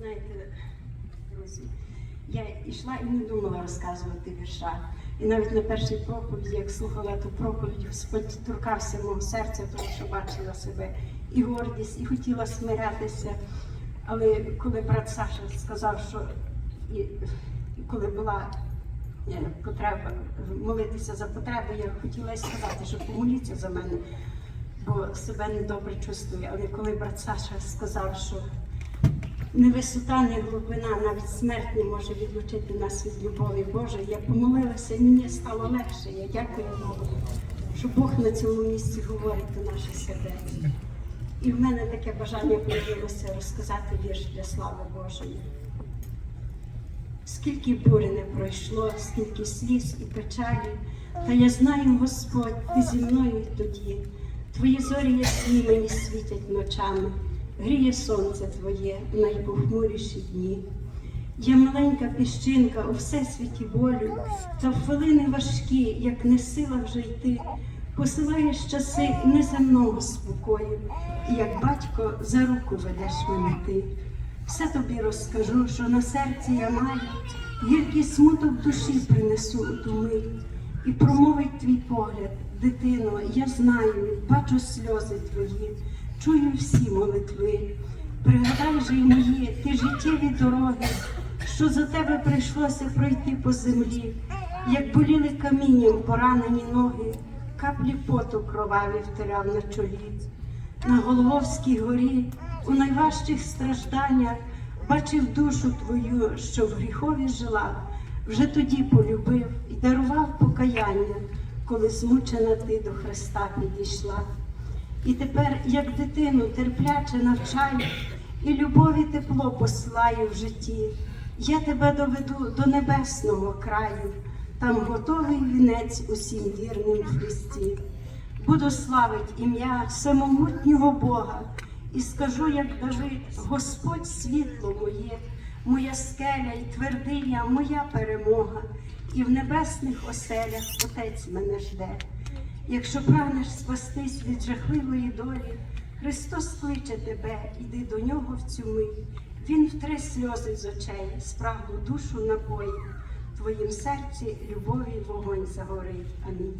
Знаєте, друзі, я йшла і не думала розказувати вірша. І навіть на першій проповіді, як слухала ту проповідь, Господь торкався мого серця, тому що бачила себе і гордість, і хотіла смирятися. Але коли брат Саша сказав, що і, і коли була е, потреба молитися за потреби, я хотіла сказати, що помоліться за мене, бо себе недобре чувствую. Але коли брат Саша сказав, що не висота, не глибина, навіть смерть не може відлучити нас від любові Божої. Я помолилася, і мені стало легше. Я дякую Богу, що Бог на цьому місці говорить до наших сердець. І в мене таке бажання появилося розказати вірш для слави Божої. Скільки бурі не пройшло, скільки сліз і печалі, та я знаю, Господь, ти зі мною тоді. Твої зорі ясні мені світять ночами, гріє сонце твоє в найпохмуріші дні. Я маленька піщинка у всесвіті болю, та в хвилини важкі, як не сила вже йти, посилаєш часи неземного спокою, як батько за руку ведеш мене ти. Все тобі розкажу, що на серці я маю, гіркий смуток душі принесу у ту. І промовить твій погляд, дитино, я знаю, бачу сльози твої, чую всі молитви. Пригадай же й мої, ти життєві дороги, що за тебе прийшлося пройти по землі, як боліли камінням поранені ноги, каплі поту кроваві втирав на чолі. На Голговській горі у найважчих стражданнях бачив душу твою, що в гріхові жила, вже тоді полюбив і дарував покаяння, коли змучена ти до Христа підійшла. І тепер, як дитину, терпляче навчаю, і любові тепло посилаю в житті. Я тебе доведу до небесного краю, там готовий вінець усім вірним в Христі. Буду славить ім'я самомутнього Бога і скажу, як Давид, Господь світло моє, моя скеля й твердиня, моя перемога, і в небесних оселях Отець мене жде. Якщо прагнеш спастись від жахливої долі, Христос кличе тебе, іди до нього в цю мить. Він втре сльози з очей, спраглу душу напоїть. Твоїм серці любові вогонь загорить. Амінь.